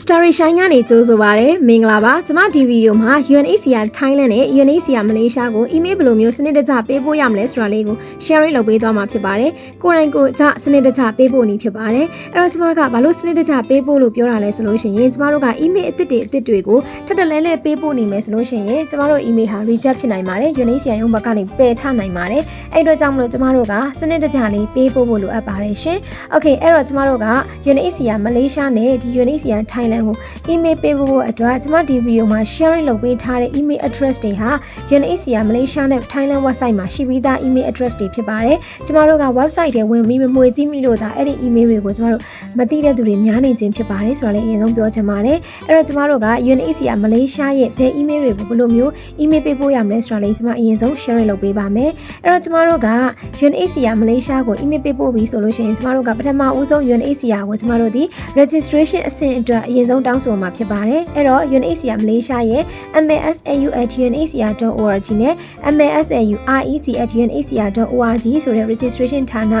Story Shine ကနေကြိုးဆိုပါရစေမင်္ဂလာပါကျွန်မဒီဗီဒီယိုမှာ UNHCR Thailand နဲ့ UNHCR Malaysia ကို email ဘယ်လိုမျိုးစနစ်တကျပေးပို့ရမလဲဆိုတာလေးကို sharing လုပ်ပေးသွားမှာဖြစ်ပါတယ်ကိုယ်တိုင်ကိုယ်ကျစနစ်တကျပေးပို့နေဖြစ်ပါတယ်အဲ့တော့ကျွန်မကဘာလို့စနစ်တကျပေးပို့လို့ပြောတာလဲဆိုလို့ရှိရင်ကျွန်မတို့က email အသစ်တွေအသစ်တွေကိုထပ်တလဲလဲပေးပို့နေမယ်ဆိုလို့ရှိရင်ကျွန်မတို့ email ဟာ reject ဖြစ်နိုင်ပါတယ် UNHCR ရုံးဘက်ကနေပယ်ချနိုင်ပါတယ်အဲ့အတွက်ကြောင့်မလို့ကျွန်မတို့ကစနစ်တကျလေးပေးပို့ဖို့လိုအပ်ပါတယ်ရှင် Okay အဲ့တော့ကျွန်မတို့က UNHCR Malaysia နဲ့ဒီ UNHCR Thailand ကို email ပေးဖို့အတွက်ကျွန်မဒီဗီဒီယိုမှာ sharing လုပ်ပေးထားတဲ့ email address တွေဟာ UNHCR Malaysia နဲ့ Thailand website မှာရှိပြီးသား email address တွေဖြစ်ပါတယ်ကျွန်တော်တို့က website တွေဝင်ပြီးမမွေကြည့်မိလို့ဒါအဲ့ဒီ email တွေကိုကျွန်တော်တို့မသိတဲ့သူတွေများနေခြင်းဖြစ်ပါတယ်ဆိုတာလည်းအရင်ဆုံးပြောချင်ပါတယ်အဲ့တော့ကျွန်တော်တို့က UNHCR Malaysia ရဲ့ဘယ် email တွေကိုဘယ်လိုမျိုး email ပေးပို့ရမလဲဆိုတာလည်းကျွန်မအရင်ဆုံး sharing လုပ်ပေးပါမယ်အဲ့တော့ကျွန်တော်တို့က UNHCR Malaysia ကို email ပေးပို့ပြီးဆိုလို့ရှိရင်ကျွန်တော်တို့ကပထမဦးဆုံး UNHCR ကိုကျွန်တော်တို့ဒီ registration အဆင့်အတွက်အရင်ဆုံးတောင်းဆိုမှာဖြစ်ပါတယ်အဲ့တော့ UNHCR Malaysia ရဲ့ masau@unhcr.org နဲ့ masau.rec@unhcr.org ဆိုတဲ့ registration ဌာန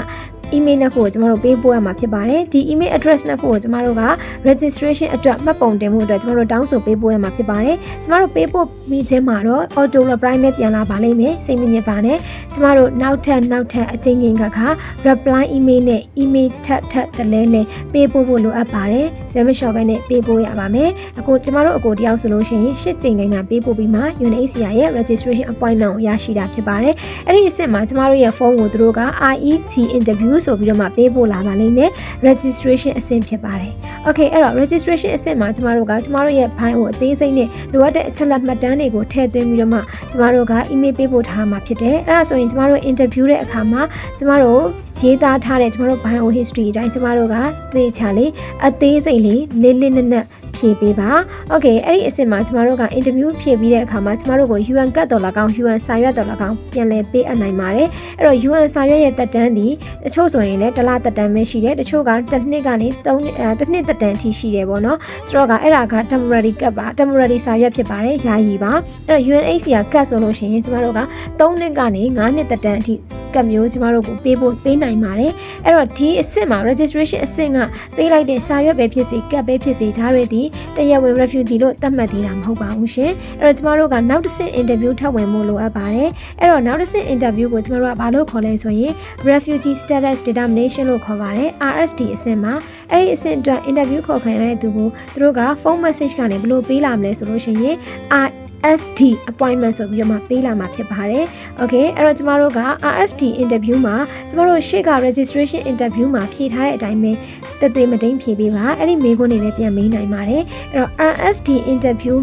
email နှစ်ခုကိုကျမတို့ပေးပို့ရမှာဖြစ်ပါတယ်ဒီ email address နှစ်ခုကိုကျမတို့က registration အတွက်မှတ်ပုံတင်မှုအတွက်ကျမတို့တောင်းဆိုပေးပို့ရမှာဖြစ်ပါတယ်ကျမတို့ပေးပို့ပြီးချင်းမှာတော့ auto reply နဲ့ပြန်လာပါလိမ့်မယ်စိတ်မညစ်ပါနဲ့ကျမတို့နောက်ထပ်နောက်ထပ်အချိန်ချင်းခါခါ reply email နဲ့ email ထပ်ထပ်တလဲနဲ့ပေးပို့ဖို့လိုအပ်ပါတယ်ဆွဲမလျှော့ပဲနဲ့ပေးပို့ရပါမယ်အခုကျမတို့အကိုတယောက်ဆိုလို့ရှိရင်ရှစ်ကြိမ်တိုင်းမှာပေးပို့ပြီးမှ UNHCR ရဲ့ registration appointment ကိုရရှိတာဖြစ်ပါတယ်အဲ့ဒီအဆင့်မှာကျမတို့ရဲ့ဖုန်းကိုသူတို့က IET interview ဆိုပြီးတော့မှပေးပို့လာပါလိမ့်မယ် registration အဆင့်ဖြစ်ပါတယ် okay အဲ့တော့ registration အဆင့်မှာကျမတို့ကကျမတို့ရဲ့ဘိုင်းကိုအသေးစိတ်နဲ့လိုအပ်တဲ့အချက်လက်မှတ်တမ်းတွေကိုထည့်သွင်းပြီးတော့မှကျမတို့က email ပေးပို့ထားမှာဖြစ်တယ်အဲ့ဒါဆိုရင်ကျမတို့ interview တဲ့အခါမှာကျမတို့ရေးသားထားတဲ့ကျမတို့ bio history အတိုင်းကျမတို့ကသေချာလေးအသေးစိတ်လေးလေးလေးနက်နက် ဖြည့်ပေးပါ။ Okay အဲ့ဒီအဆင့်မှာကျမတို့က interview ဖြည့်ပြီးတဲ့အခါမှာကျမတို့ကို UN ကတ်တော်လာကောင် UN စာရွက်တော်လာကောင်ပြန်လည်ပေးအပ်နိုင်ပါတယ်။အဲ့တော့ UN စာရွက်ရဲ့တက်တန်းဒီတချို့ဆိုရင်လည်းတစ်လတက်တန်းပဲရှိတယ်တချို့ကတစ်နှစ်ကနေ3နှစ်တစ်နှစ်တက်တန်းအထိရှိတယ်ပေါ့နော်။ဆိုတော့ကအဲ့ဒါက temporary ကတ်ပါ temporary စာရွက်ဖြစ်ပါတယ်ယာယီပါ။အဲ့တော့ UNHCR ကတ်ဆိုလို့ရှိရင်ကျမတို့က3နှစ်ကနေ9နှစ်တက်တန်းအထိ ကတ်မျိုးကျမတို့ကိုပေးဖို့ပေးနိုင်ပါတယ်အဲ့တော့ဒီအဆင့်မှာ registration အဆင့်ကပေးလိုက်တဲ့စာရွက်ပဲဖြစ်စေကတ်ပဲဖြစ်စေဒါတွေဒီတရားဝင် refugee လို့သတ်မှတ်သေးတာမဟုတ်ပါဘူးရှင်အဲ့တော့ကျမတို့ကနောက်တစ်ဆင့် interview ထပ်ဝင်ဖို့လိုအပ်ပါတယ်အဲ့တော့နောက်တစ်ဆင့် interview ကိုကျမတို့ကဘာလို့ခေါ်လဲဆိုရင် refugee status determination လို့ခေါ်ပါတယ် RSD အဆင့်မှာအဲ့ဒီအဆင့်အတွက် interview ခေါ်ခံရတဲ့သူကိုသူတို့ကဖုန်း message ကနေဘယ်လိုပေးလာမလဲဆိုလို့ရှိရင် RSD appointment ဆိုပြီးတော့မှပေးလာမှာဖြစ်ပါတယ်။ Okay အဲ့တော့ကျမတို့က RSD interview မှာကျမတို့ရှေ့က registration interview မှာဖြည့်ထားတဲ့အတိုင်းပဲတက်သွေးမတိန်ဖြည့်ပေးပါ။အဲ့ဒီမေးခွန်းတွေလည်းပြန်မေးနိုင်ပါတယ်။အဲ့တော့ RSD interview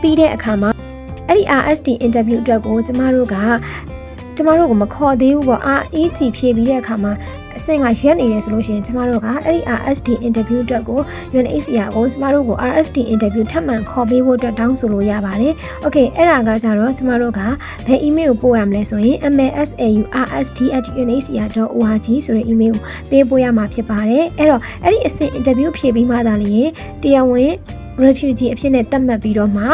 ပြီးတဲ့အခါမှာအဲ့ဒီ RSD interview အတွက်ကိုကျမတို့က ကျမတို့ကမခေါ်သေးဘူးပေါ့ REG ဖြည့်ပြီးတဲ့အခါမှာအဆင့်ကရက်နေတယ်ဆိုလို့ရှိရင်ကျမတို့ကအဲ့ဒီ RSD interview အတွက်ကို UNHCR ကိုကျမတို့ကို RSD interview ထပ်မံခေါ်ပေးဖို့အတွက်တောင်းဆိုလို့ရပါတယ်။ Okay အဲ့ဒါကကြတော့ကျမတို့ကဘယ် email ကိုပို့ရမလဲဆိုရင် masaurd@unhcr.org ဆိုတဲ့ email ကိုပေးပို့ရမှာဖြစ်ပါတယ်။အဲ့တော့အဲ့ဒီအဆင့် interview ဖြည့်ပြီးမှသာလျှင်တရားဝင် refugee အဖြစ်နဲ့သတ်မှတ်ပြီးတော့မှ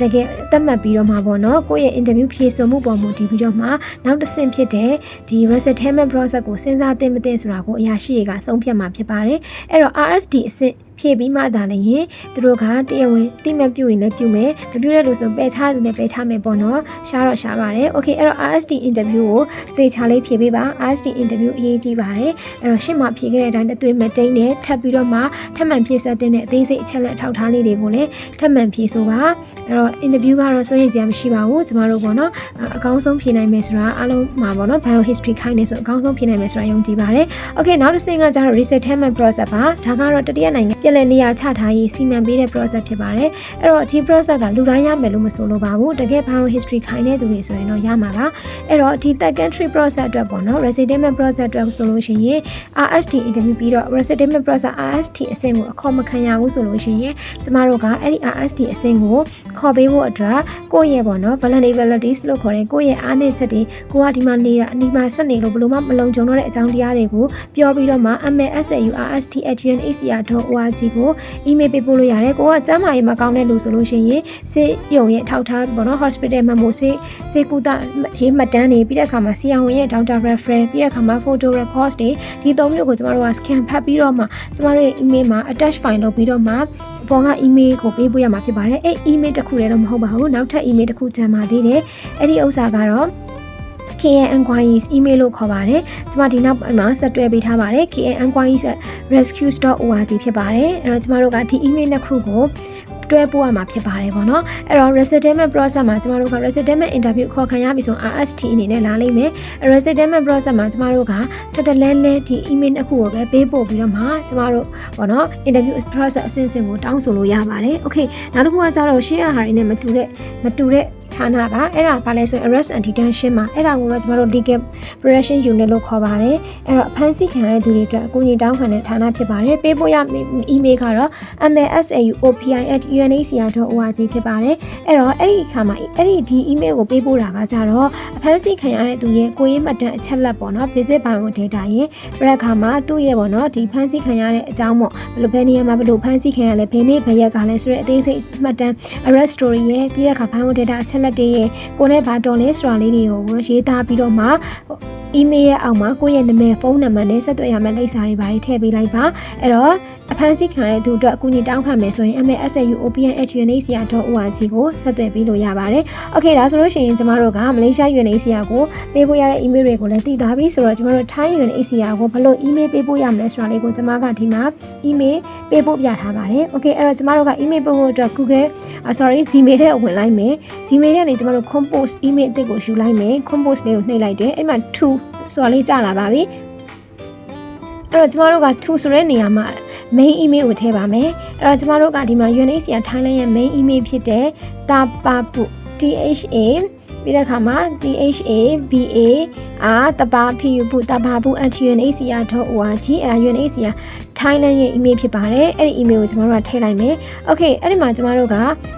တကယ်သတ်မှတ်ပြီးတော့မှပေါ့နော်ကိုယ့်ရဲ့ interview ဖြေဆိုမှုပေါ်မူတည်ပြီးတော့မှနောက်တစ်ဆင့်ဖြစ်တဲ့ဒီ resettlement process ကိုစဉ်းစားသင့်မသင့်ဆိုတာကိုအရာရှိတွေကဆုံးဖြတ်မှာဖြစ်ပါတယ်အဲ့တော့ RSD အဆင့် ဖြည့်ပြီးမှသာလည်းရင်သူတို့ကတရားဝင်တိမပြုတ်ရင်လည်းပြုတ်မယ်မပြုတ်တဲ့လူဆိုပယ်ချသူနဲ့ပယ်ချမယ်ပေါ့နော်ရှားတော့ရှားပါတယ် okay အဲ့တော့ RST interview ကိုသေချာလေးဖြည့်ပေးပါ RST interview အရေးကြီးပါတယ်အဲ့တော့ရှင့်မှာဖြည့်ခဲ့တဲ့အတိုင်းအသွေးမတိန်နဲ့ထပ်ပြီးတော့မှထပ်မံဖြည့်ဆက်တဲ့အသေးစိတ်အချက်လက်အထောက်အထားလေးတွေကိုလည်းထပ်မံဖြည့်ဆိုပါအဲ့တော့ interview ကတော့စိုးရိမ်စရာမရှိပါဘူးကျမတို့ပေါ့နော်အကောင်းဆုံးဖြည့်နိုင်မယ်ဆိုတာအားလုံးမှာပေါ့နော် bio history ခိုင်းနေဆိုအကောင်းဆုံးဖြည့်နိုင်မယ်ဆိုတာယုံကြည်ပါတယ် okay နောက်တစ်ဆင့်ကကျတော့ reset ထဲမှာ process ပါဒါကတော့တတိယနိုင်ငံပြည်လည်နေရာချထားရေးစီမံပေးတဲ့ process ဖြစ်ပါတယ်အဲ့တော့ဒီ process ကလူတိုင်းရမယ်လို့မဆိုလိုပါဘူးတကယ် bio history ခိုင်းတဲ့သူတွေဆိုရင်တော့ရမှာပါအဲ့တော့ဒီ secondary process အတွက်ပေါ့နော် resettlement process အတွက်ဆိုလို့ရှိရင် RST interview ပြီးတော့ resettlement process RST အဆင့်ကိုအခေါ်မခံရဘူးဆိုလို့ရှိရင်ကျမတို့ကအဲ့ဒီ RST အဆင့်ကိုခေါ်ပေးဖို့အတွက်ကိုယ့်ရဲ့ပေါ့နော် vulnerabilities လို့ခေါ်တဲ့ကိုယ့်ရဲ့အားနည်းချက်တွေကိုကဒီမှာနေတာအနီးမှာဆက်နေလို့ဘယ်လိုမှမလုံခြုံတော့တဲ့အကြောင်းတရားတွေကိုပြောပြီးတော့မှ MSAURST@unhcr.org စီကို email ပေးပို့လို့ရတယ်ကိုကကျန်းမာရေးမကောင်းတဲ့လူဆိုလို့ရှိရင်စေရုံရဲ့ထောက်ထားပေါ့နော် hospital မှာမို့စေစေကူတာရေးမှတ်တမ်းတွေပြီးတဲ့အခါမှာဆရာဝန်ရဲ့ doctor reference ပြီးတဲ့အခါမှာ photo records တွေဒီသုံးမျိုးကိုကျမတို့က scan ဖတ်ပြီးတော့မှကျမတို့ရဲ့ email မှာ attach file လုပ်ပြီးတော့မှပေါ်က email ကိုပေးပို့ရမှာဖြစ်ပါတယ်အဲ့ email တစ်ခုတည်းတော့မဟုတ်ပါဘူးနောက်ထပ် email တစ်ခုကျန်ပါသေးတယ်အဲ့ဒီဥစ္စာကတော့ KN Enquiries email လို့ခေါ်ပါတယ်။ကျွန်မဒီနောက်မှာဆက်တွဲပေးထားပါတယ်။ KN Enquiries rescues.org ဖြစ်ပါတယ်။အဲ့တော့ကျွန်မတို့ကဒီ email နှစ်ခုကိုတွဲပို့ရမှာဖြစ်ပါတယ်ပေါ့နော်အဲ့တော့ resettlement process မှာကျမတို့က resettlement interview ခေါ်ခံရပြီဆို RST အနေနဲ့လာလိမ့်မယ် resettlement process မှာကျမတို့ကတတလဲလဲဒီ email တစ်ခုကိုပဲပေးပို့ပြီးတော့မှကျမတို့ပေါ့နော် interview process အဆင့်ဆင့်ကိုတောင်းဆိုလို့ရပါတယ် okay နောက်တစ်ခုကကျတော့ share ဟာတွေနဲ့မတူတဲ့မတူတဲ့ ဌာနပါအဲ့ဒါဘာလဲဆိုရင် arrest and detention မှာအဲ့ဒါကိုတော့ကျမတို့ legal protection unit လို့ခေါ်ပါတယ်အဲ့တော့အဖမ်းဆီးခံရတဲ့သူတွေအတွက်အကူအညီတောင်းခံတဲ့ဌာနဖြစ်ပါတယ်ပေးပို့ရ email ကတော့ msauopi@unhcr.org ဖြစ်ပါတယ်အဲ့တော့အဲ့ဒီအခါမှာအဲ့ဒီဒီ email ကိုပေးပို့တာကကြတော့အဖမ်းဆီးခံရတဲ့သူရဲ့ကိုရင်းမှတ်တမ်းအချက်လက်ပေါ့နော် visit bio data ရင်ပြတဲ့အခါမှာသူ့ရဲ့ပေါ့နော်ဒီဖမ်းဆီးခံရတဲ့အကြောင်းပေါ့ဘယ်လိုဘယ်နေရာမှာဘယ်လိုဖမ်းဆီးခံရလဲဘယ်နေ့ဘယ်ရက်ကလဲဆိုတဲ့အသေးစိတ်မှတ်တမ်း arrest story ရဲ့ပြီးတဲ့အခါ bio data အချက်လက်တွေရဲ့ကိုနဲ့ဘာတော်လဲဆိုတာလေးတွေကိုရေးသားပြီးတော့မှ email ရဲ့အောက်မှာကိုယ့်ရဲ့နာမည်ဖုန်းနံပါတ်နဲ့ဆက်သွယ်ရမယ့်လိပ်စာတွေပါထည့်ပေးလိုက်ပါအဲ့တော့ အဖမ်းဆီးခံရတဲ့သူအတွက်အကူအညီတောင်းခံမယ်ဆိုရင် MSAUOPN@unhcr.org ကိုဆက်သွယ်ပေးလို့ရပါတယ်။ Okay ဒါဆိုလို့ရှိရင်ကျမတို့ကမလေးရှား UNHCR ကိုပေးပို့ရတဲ့ email တွေကိုလည်းသိသွားပြီဆိုတော့ကျမတို့ Thai UNHCR ကိုဘယ်လို email ပေးပို့ရမလဲဆိုတာလေးကိုကျမကဒီမှာ email ပေးပို့ပြထားပါတယ်။ Okay အဲ့တော့ကျမတို့က email ပို့ဖို့အတွက် Google sorry Gmail ထဲဝင်လိုက်မယ်။ Gmail ထဲကနေကျမတို့ compose email အသစ်ကိုယူလိုက်မယ်။ compose လေးကိုနှိပ်လိုက်တယ်။အဲ့မှာ2ဆိုတာလေးကြာလာပါပြီ။အဲ့တော့ကျမတို့က2ဆိုတဲ့နေရာမှာ main email ကိုထည့်ပါမယ်အဲ့တော့ကျမတို့ကဒီမှာ UNHCR Thailand ရဲ့ main email ဖြစ်တဲ့တာပါပု THA ပြီးတဲ့အခါမှာ THA BA အာတပါဖီယူပုတပါပု @unhcr.org အဲ့ဒါ UNHCR Thailand ရဲ့ email ဖြစ်ပါတယ်အဲ့ဒီ email ကိုကျွန်တော်တို့ကထည့်လိုက်မယ် okay အဲ့ဒီမှာကျွန်တော်တို့က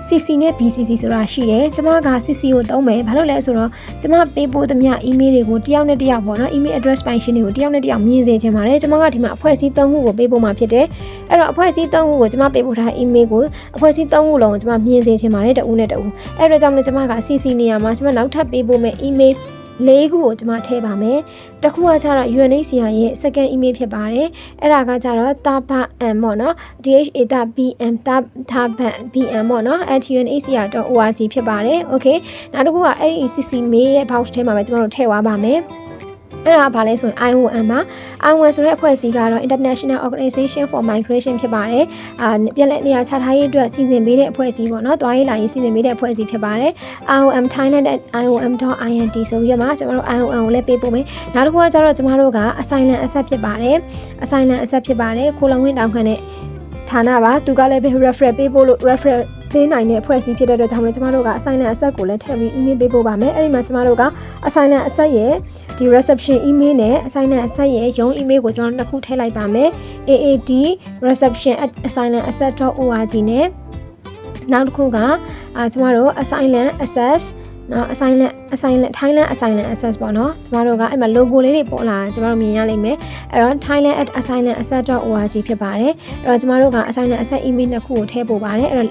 CC နဲ့ BCC ဆိုတာရှိတယ်ကျွန်မက CC ကိုသုံးမယ်ဘာလို့လဲဆိုတော့ကျွန်မပေးပို့သမျှ email တွေကိုတယောက်နဲ့တယောက်ပေါ့နော် email address ပိုင်ရှင်တွေကိုတယောက်နဲ့တယောက်မြင်စေချင်ပါတယ်ကျွန်မကဒီမှာအဖွဲ့အစည်း၃ခုကိုပေးပို့မှာဖြစ်တယ်အဲ့တော့အဖွဲ့အစည်း၃ခုကိုကျွန်မပေးပို့ထား email ကိုအဖွဲ့အစည်း၃ခုလုံးကိုကျွန်မမြင်စေချင်ပါတယ်တဦးနဲ့တဦးအဲ့တော့ကြောင့်လည်းကျွန်မက CC နေရာမှာကျွန်မနောက်ထပ်ပေးပို့မယ့် email လေးခုကိုကျွန်မထည့်ပါမယ်။တစ်ခုကကျတော့ UNHCR ရဲ့ second email ဖြစ်ပါတယ်။အဲ့ဒါကကျတော့ taba m ပေါ့နော်။ DHA တာ BM တာ taba BM ပေါ့နော် @unhcr.org ဖြစ်ပါတယ်။ Okay ။နောက်တစ်ခုကအဲ့ဒီ CC mail ရဲ့ box ထဲမှာပဲကျွန်တော်တို့ထည့်သွားပါမယ်။ အဲ့ဒါကဘာလဲဆိုရင် IOM ပါ IOM ဆိုတဲ့အဖွဲ့အစည်းကတော့ International Organization for Migration ဖြစ်ပါတယ်အာပြည်လဲနေရာချထားရေးအတွက်စီစဉ်ပေးတဲ့အဖွဲ့အစည်းပေါ့နော်တွားရေးလာရေးစီစဉ်ပေးတဲ့အဖွဲ့အစည်းဖြစ်ပါတယ် IOM Thailand IOM.int ဆိုပြီးတော့မှကျွန်တော်တို့ IOM ကိုလည်းပေးပို့မယ်နောက်တစ်ခုကကျတော့ကျွန်တော်တို့က assignment asset ဖြစ်ပါတယ် assignment asset ဖြစ်ပါတယ်ခိုးလုံဝင်တောင်းခံတဲ့ဌာနပါသူကလည်း referral ပေးဖို့လို့ referral ပေးနိုင်တဲ့အဖွဲ့အစည်းဖြစ်တဲ့အတွက်ကြောင့်လည်းကျမတို့က assignment asset ကိုလည်းထည့်ပြီး email ပေးပို့ပါမယ်အဲ့ဒီမှာကျမတို့က assignment asset ရဲ့ဒီ reception email နဲ့ assignment asset ရဲ့ရုံး email ကိုကျွန်တော်နှစ်ခုထည့်လိုက်ပါမယ် aad reception@assignmentasset.org နဲ့နောက်တစ်ခုကအာကျမတို့ assignment access နော် assignment assignment Thailand assignment access ပေါ့နော်ကျမတို့ကအဲ့မှာ logo လေးတွေပေါ်လာကျမတို့မြင်ရလိမ့်မယ်အဲ့တော့ thailand@assignmentaccess.org ဖြစ်ပါတယ်အဲ့တော့ကျမတို့က assignment access email နှစ်ခုကိုထည့်ပို့ပါတယ်အဲ့တော့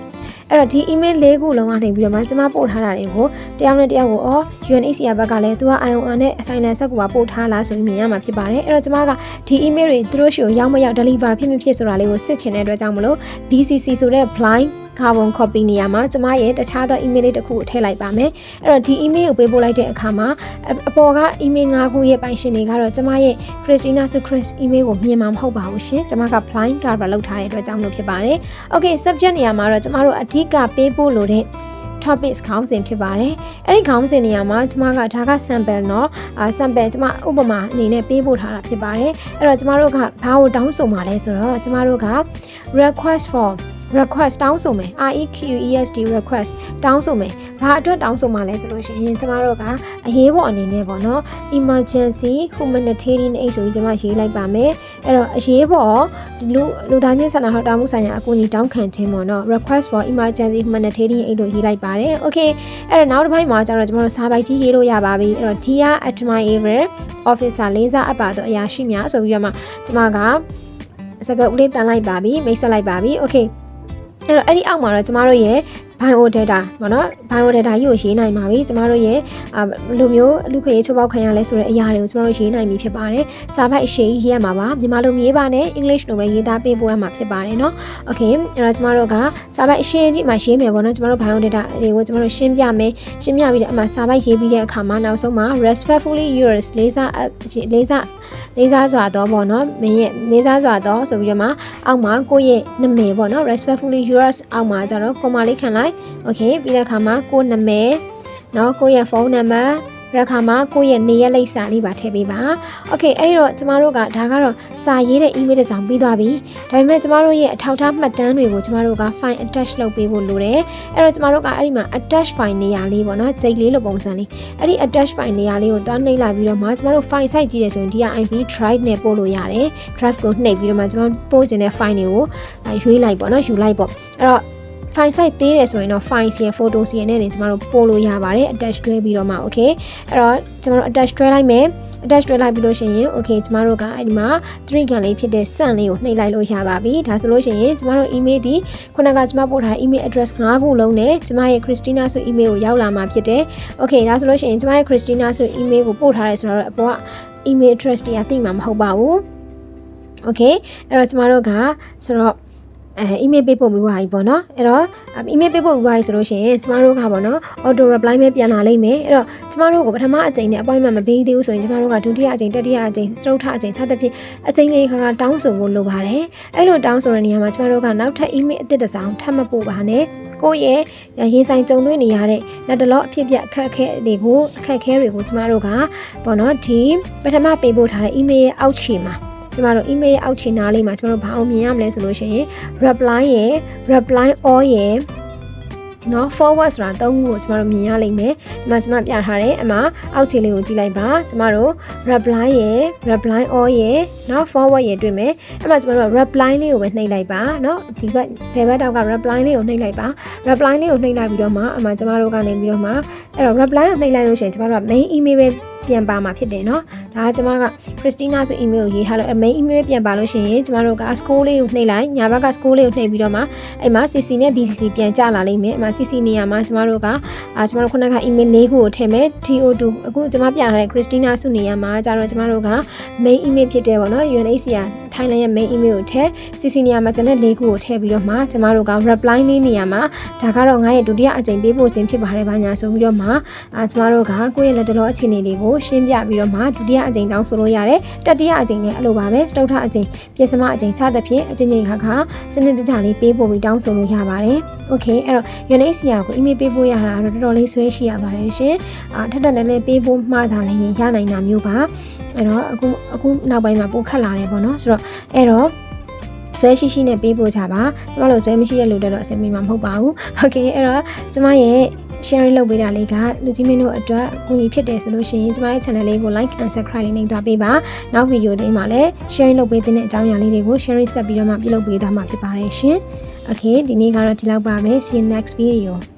အဲ့တော့ဒီ email လေးခုလုံးကနေပြီးတော့မှကျမပို့ထားတာတွေကိုတယောက်နဲ့တယောက်ကိုအော် UNHCR ဘက်ကလည်းသူက ION နဲ့ assignment ဆက်ကိုပါပို့ထားလားဆိုပြီးမြင်ရမှာဖြစ်ပါတယ်အဲ့တော့ကျမကဒီ email တွေသူတို့ရှိကိုရောက်မရောက် deliver ဖြစ်မဖြစ်ဆိုတာလေးကိုစစ်ချင်တဲ့အတွက်ကြောင့်မလို့ BCC ဆိုတဲ့ blind carbon copy နေရာမှာကျမရဲ့တခြားသော email လေးတစ်ခုကိုထည့်လိုက်ပါမယ်အဲ့တော့ဒီ email ကိုပေးပို့လိုက်တဲ့အခါမှာအပေါ်က email ၅ခုရဲ့ပိုင်ရှင်တွေကတော့ကျမရဲ့ Christina Sucris email ကိုမြင်မှာမဟုတ်ပါဘူးရှင်ကျမက blind cover လုပ်ထားတဲ့အတွက်ကြောင့်လို့ဖြစ်ပါတယ် okay subject နေရာမှာတော့ကျမတို့အဓိကပေးပို့လို့တဲ့ topics ခေါင်းစဉ်ဖြစ်ပါတယ်။အဲ့ဒီခေါင်းစဉ်နေရာမှာကျမကဒါက sample เนาะအာ sample ကျမဥပမာအနေနဲ့ပေးပို့ထားတာဖြစ်ပါတယ်။အဲ့တော့ကျမတို့ကဘာကိုတောင်းဆိုမှာလဲဆိုတော့ကျမတို့က request for request တောင်းဆိုမယ် REQESD request တောင်းဆိုမယ်ဘာအတွက်တောင်းဆိုမှာလဲဆိုလို့ရှိရင်ကျမတို့ကအရေးပေါ်အနေနဲ့ပေါ့နော် emergency humanitarian aid ဆိုပြီးကျမရေးလိုက်ပါမယ်အဲ့တော့အရေးပေါ်လူလူသားချင်းစာနာထောက်ထားမှုဆိုင်ရာအကူအညီတောင်းခံခြင်းပေါ့နော် request for emergency humanitarian aid လို့ရေးလိုက်ပါတယ် okay အဲ့တော့နောက်တစ်ပိုင်းမှာကျတော့ကျမတို့စာပိုက်ကြီးရေးလို့ရပါပြီအဲ့တော့ dear admirer officer လေးစားအပ်ပါတော့အရာရှိများဆိုပြီးတော့မှကျမကစကားဦးလေးတန်လိုက်ပါပြီမိတ်ဆက်လိုက်ပါပြီ okay အဲ့တော့အဲ့ဒီအောက်မှာတော့ကျမတို့ရဲ့ bio data ပေါ့နော် bio data ကြီးကိုရေးနိုင်ပါပြီကျမတို့ရဲ့အာလိုမျိုးလူခွေချိုးပေါက်ခံရလဲဆိုတဲ့အရာတွေကိုကျမတို့ရေးနိုင်ပြီဖြစ်ပါတယ်စာပိုက်အရှိရေးရမှာပါမြန်မာလိုရေးပါနဲ့ English လိုပဲရေးသားပေးပို့ရမှာဖြစ်ပါတယ်เนาะ okay အဲ့တော့ကျမတို့ကစာပိုက်အရှိကြီးမှာရေးမယ်ပေါ့နော်ကျမတို့ bio data တွေကိုကျမတို့ရှင်းပြမယ်ရှင်းပြပြီးတော့အမှစာပိုက်ရေးပြီးတဲ့အခါမှာနောက်ဆုံးမှာ respectfully yours လေးစားလေးစားလေးစားစွာတော့ပေါ့နော်မင်းရဲ့လေးစားစွာတော့ဆိုပြီးတော့မှအောက်မှာကိုယ့်ရဲ့နာမည်ပေါ့နော် respectfully yours အောက်မှာကျတော့ကွန်မာလေးခံလိုက် okay ပြီးတဲ့အခါမှာကိုယ့်နာမည်เนาะကိုယ့်ရဲ့ဖုန်းနံပါတ်ရခါမှာကိုယ့်ရဲ့နေရက်လိပ်စာလေးပါထည့်ပေးပါ။ Okay အဲ့ဒီတော့ကျမတို့ကဒါကတော့စာရေးတဲ့ email တစ်စောင်ပြီးသွားပြီ။ဒါပေမဲ့ကျမတို့ရဲ့အထောက်အထားမှတ်တမ်းတွေကိုကျမတို့က file attach လုပ်ပေးဖို့လိုတယ်။အဲ့တော့ကျမတို့ကအဲ့ဒီမှာ attach file နေရာလေးပေါ့နော်။ကြိတ်လေးလိုပုံစံလေး။အဲ့ဒီ attach file နေရာလေးကိုတွားနှိပ်လိုက်ပြီးတော့မှကျမတို့ file site ကြည့်ရဆိုရင်ဒီက IP drive နဲ့ပို့လို့ရတယ်။ drive ကိုနှိပ်ပြီးတော့မှကျမတို့ပို့ခြင်းတဲ့ file တွေကိုရွေးလိုက်ပေါ့နော်။ယူလိုက်ပေါ့။အဲ့တော့ file site သေးတယ်ဆိုရင်တော့ file စီရဲ့ photo စီရဲ့နဲ့နေကျမတို့ပို့လို့ရပါတယ် attach တွဲပြီးတော့မှ okay အဲ့တော့ကျမတို့ attach တွဲလိုက်မယ် attach တွဲလိုက်ပြီးလို့ရှိရင် okay ကျမတို့ကအဲ့ဒီမှာ three ကန်လေးဖြစ်တဲ့ send လေးကိုနှိပ်လိုက်လို့ရပါပြီဒါဆိုလို့ရှိရင်ကျမတို့ email ဒီခုနကကျမပို့ထားတဲ့ email address 5ခုလုံးနဲ့ကျမရဲ့ Christina ဆို email ကိုရောက်လာမှာဖြစ်တယ် okay ဒါဆိုလို့ရှိရင်ကျမရဲ့ Christina ဆို email ကိုပို့ထားရဲဆိုတော့အပေါ်က email address တွေကသိမှာမဟုတ်ပါဘူး okay အဲ့တော့ကျမတို့ကဆိုတော့ အဲ email ပေးပို့ပြီးသွားပြီပေါ့နော်အဲ့တော့ email ပေးပို့ပြီးသွားပြီဆိုလို့ရှိရင်ကျမတို့ကပေါ့နော် auto reply ပဲပြန်လာလိမ့်မယ်အဲ့တော့ကျမတို့ကိုပထမအကြိမ်နဲ့ appointment မပေးသေးဘူးဆိုရင်ကျမတို့ကဒုတိယအကြိမ်တတိယအကြိမ်စတုထအကြိမ်စသဖြင့်အကြိမ်ကြိမ်ခါခါတောင်းဆိုဖို့လိုပါတယ်အဲ့လိုတောင်းဆိုတဲ့နေရာမှာကျမတို့ကနောက်ထပ် email အသစ်တစ်စောင်ထပ်မပို့ပါနဲ့ကိုယ့်ရဲ့ရင်ဆိုင်ကြုံတွေ့နေရတဲ့လက်တလောအဖြစ်ပြအခက်အခဲတွေကိုအခက်အခဲတွေကိုကျမတို့ကပေါ့နော်ဒီပထမပေးပို့ထားတဲ့ email ရဲ့အောက်ခြေမှာ ကျမတို့ email ရဲ့အောက်ခြေနားလေးမှာကျမတို့ဘာအောင်မြင်ရမလဲဆိုလို့ရှိရင် reply ရယ် reply all ရယ်နော် forward ဆိုတာသုံးခုကိုကျမတို့မြင်ရလိမ့်မယ်ဒီမှာကျမပြထားတယ်အမအောက်ခြေလေးကိုကြည့်လိုက်ပါကျမတို့ reply ရယ် reply all ရယ်နော် forward ရယ်တွေ့မယ်အဲ့မှာကျမတို့ reply လေးကိုပဲနှိပ်လိုက်ပါနော်ဒီဘက်ဘယ်ဘက်တောက်က reply လေးကိုနှိပ်လိုက်ပါ reply လေးကိုနှိပ်လိုက်ပြီးတော့မှအမကျမတို့ကနေပြီးတော့မှအဲ့တော့ reply ကိုနှိပ်လိုက်လို့ရှိရင်ကျမတို့က main email ပဲပြန်ပါမှာဖြစ်တယ်เนาะဒါကကျမက Christina ဆို email ကိုရေးထားလို့ main email ပြန်ပါလို့ရှိရင်ကျမတို့က score လေးကိုနှိပ်လိုက်ညာဘက်က score လေးကိုနှိပ်ပြီးတော့မှအဲ့မှာ CC နဲ့ BCC ပြန်ကြလာလိမ့်မယ်အဲ့မှာ CC နေရာမှာကျမတို့ကအာကျမတို့ခုနက email လေးခုကိုထည့်မယ် TO2 အခုကျမပြထားတဲ့ Christina စုနေရာမှာကျတော့ကျမတို့က main email ဖြစ်တယ်ပေါ့နော် UNHCR Thailand ရဲ့ main email ကိုထည့် CC နေရာမှာကျန်တဲ့လေးခုကိုထည့်ပြီးတော့မှကျမတို့က reply လေးနေရာမှာဒါကတော့ငါရဲ့ဒုတိယအကြိမ်ပေးပို့ခြင်းဖြစ်ပါတယ်ဘာညာဆိုပြီးတော့မှအာကျမတို့ကကိုယ့်ရဲ့လက်တလောအခြေအနေလေးကို ရှင်းပြပြီးတော့မှဒုတိယအကြိမ်တောင်းဆိုလို့ရတယ်တတိယအကြိမ်လည်းအဲ့လိုပါပဲစတုထအကြိမ်ပြင်စမအကြိမ်စသဖြင့်အကြိမ်ကြိမ်ခါခါစနစ်တကျလေးပေးပို့ပြီးတောင်းဆိုလို့ရပါတယ်โอเคအဲ့တော့ UNHCR ကို email ပေးပို့ရတာတော့တော်တော်လေးဆွဲရှိရပါတယ်ရှင်အာထက်တက်လည်းလည်းပေးပို့မှားတာလည်းရနိုင်တာမျိုးပါအဲ့တော့အခုအခုနောက်ပိုင်းမှာပိုခက်လာတယ်ပေါ့နော်ဆိုတော့အဲ့တော့ဆွဲရှိရှိနဲ့ပေးပို့ကြပါကျမတို့ဆွဲမရှိတဲ့လူတွေတော့အဆင်ပြေမှာမဟုတ်ပါဘူးโอเคအဲ့တော့ကျမရဲ့ sharing လုပ်ပေးတာလေးကလူကြီးမင်းတို့အတွက်အကူအညီဖြစ်တယ်ဆိုလို့ရှိရင်ကျမရဲ့ channel လေးကို like and subscribe လေးနှိပ်သွားပေးပါနောက်ဗီဒီယိုလေးမှာလည်း sharing လုပ်ပေးတဲ့အကြောင်းအရာလေးတွေကို sharing ဆက်ပြီးတော့မှပြုလုပ်ပေးသွားမှာဖြစ်ပါတယ်ရှင် okay ဒီနေ့ကတော့ဒီလောက်ပါပဲ see you next video